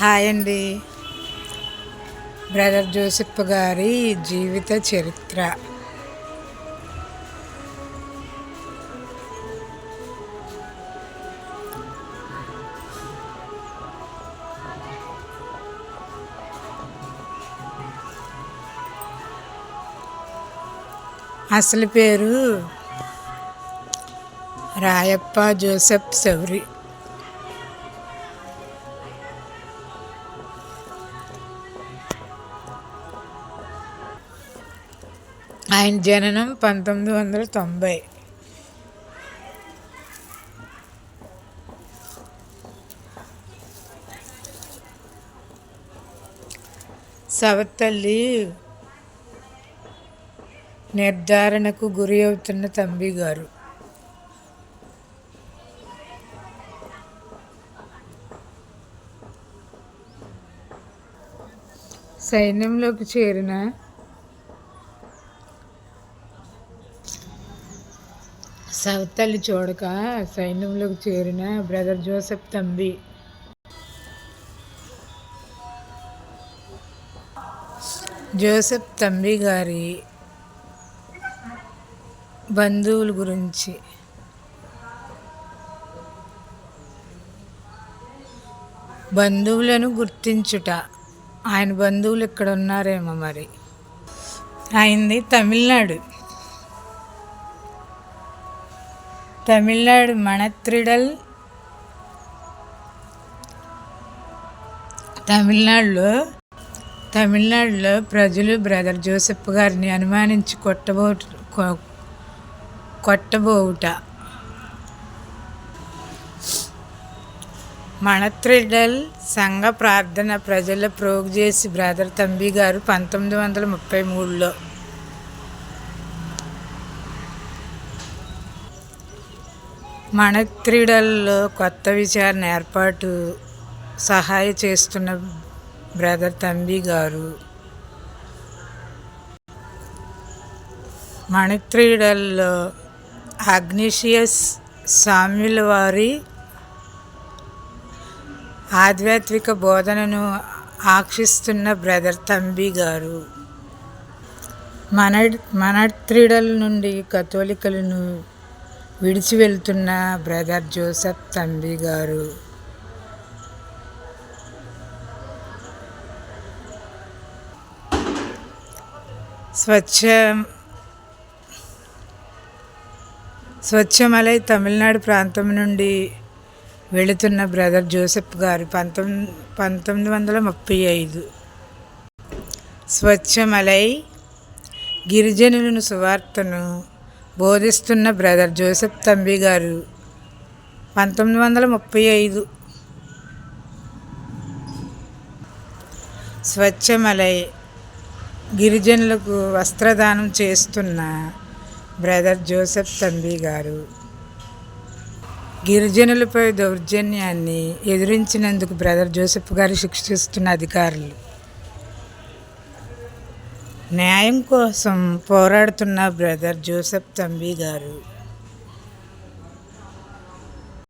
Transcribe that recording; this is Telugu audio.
హాయ్ అండి. బ్రదర్ జోసెఫ్ గారి జీవిత చరిత్ర. అసలు పేరు రాయప్ప జోసెఫ్ సౌరి ఆయన జననం పంతొమ్మిది వందల తొంభై. సవతల్లి నిర్ధారణకు గురి అవుతున్న తంబి గారు సైన్యంలోకి చేరిన సవతల్లి చూడక సైన్యంలోకి చేరిన brother Joseph Thambi. Joseph Thambi గారి బంధువుల గురించి. బంధువులను గుర్తించుట. ఆయన బంధువులు ఇక్కడ ఉన్నారేమో మరి. అయింది తమిళనాడు. తమిళనాడు మణత్రిడల్ తమిళనాడులో తమిళనాడులో ప్రజలు బ్రదర్ జోసెఫ్ గారిని అనుమానించి కొట్టబో కొట్టబోవుట. మణత్రిడల్ సంఘ ప్రార్థన ప్రజల ప్రోగు చేసి బ్రదర్ తంబి గారు పంతొమ్మిది వందల ముప్పై మూడులో మణక్రీడల్లో కొత్త విచారణ ఏర్పాటు సహాయ చేస్తున్న బ్రదర్ తంబి గారు. మణక్రీడల్లో అగ్నిషియస్ సామ్యుల వారి ఆధ్యాత్మిక బోధనను ఆక్షిస్తున్న బ్రదర్ తంబి గారు. మన మనత్రిడల నుండి కథోలికలను విడిచి వెళ్తున్న బ్రదర్ జోసెఫ్ తంబి గారు. స్వచ్ఛ స్వచ్ఛమలై తమిళనాడు ప్రాంతం నుండి వెళుతున్న బ్రదర్ జోసెఫ్ గారు పంతొమ్మిది పంతొమ్మిది వందల ముప్పై ఐదు. స్వచ్ఛమలై గిరిజనులను సువార్తను బోధిస్తున్న బ్రదర్ జోసెఫ్ తంబి గారు. పంతొమ్మిది వందల ముప్పై ఐదు. స్వచ్ఛమలై గిరిజనులకు వస్త్రదానం చేస్తున్న బ్రదర్ జోసెఫ్ తంబి గారు. గిరిజనులపై దౌర్జన్యాన్ని ఎదిరించినందుకు బ్రదర్ జోసెఫ్ గారు శిక్షిస్తున్న అధికారులు. న్యాయం కోసం పోరాడుతున్న బ్రదర్ జోసెఫ్ తంబి గారు.